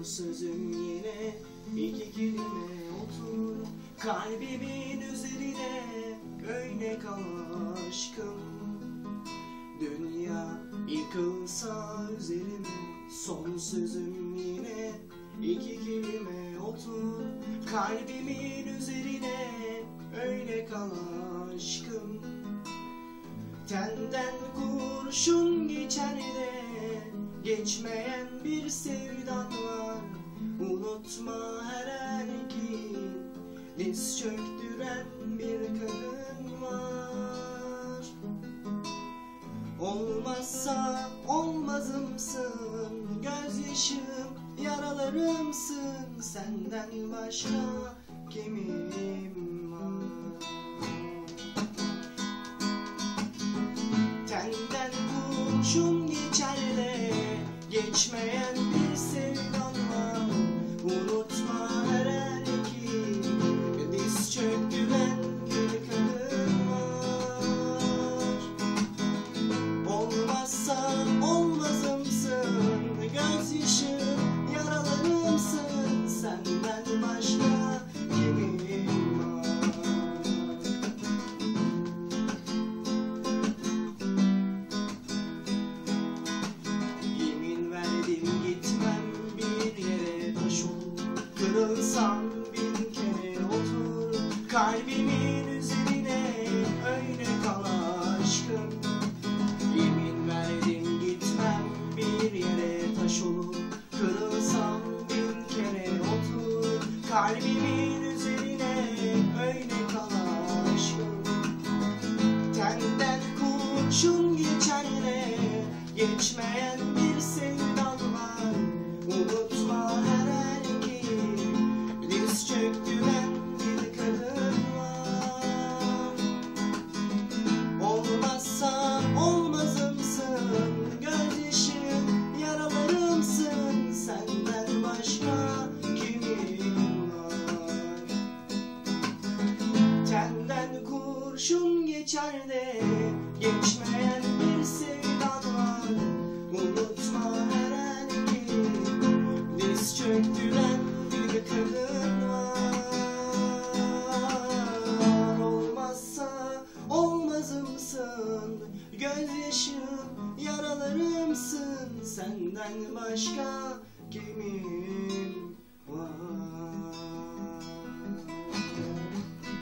Son sözüm yine. İki kelime otur Kalbimin üzerine. Öyle kal aşkım. Dünya yıkılsa üzerime Son sözüm yine. İki kelime otur Kalbimin üzerine. Öyle kal aşkım. Tenden kurşun geçer de Geçmeyen bir sevdan var. Unutma her erkeğin Diz çöktüren bir kadın var. Olmazsa olmazımsın. Gözyaşım yaralarımsın. Senden başka kimim var? Tenden kurşun Kırılsam bin kere otur Kalbimin üzerine öyle kal aşkım. Yemin verdim gitmem bir yere taş olup Kırılsam bin kere otur Kalbimin üzerine öyle kal aşkım. Tenden kurşun geçer de Geçmeyen bir sevdan kurşun geçer de Geçmeyen bir sevdan var. Unutma her erkeği Diz çöktüren bir kadın var. Olmazsa olmazımsın Gözyaşım yaralarımsın. Senden başka kimin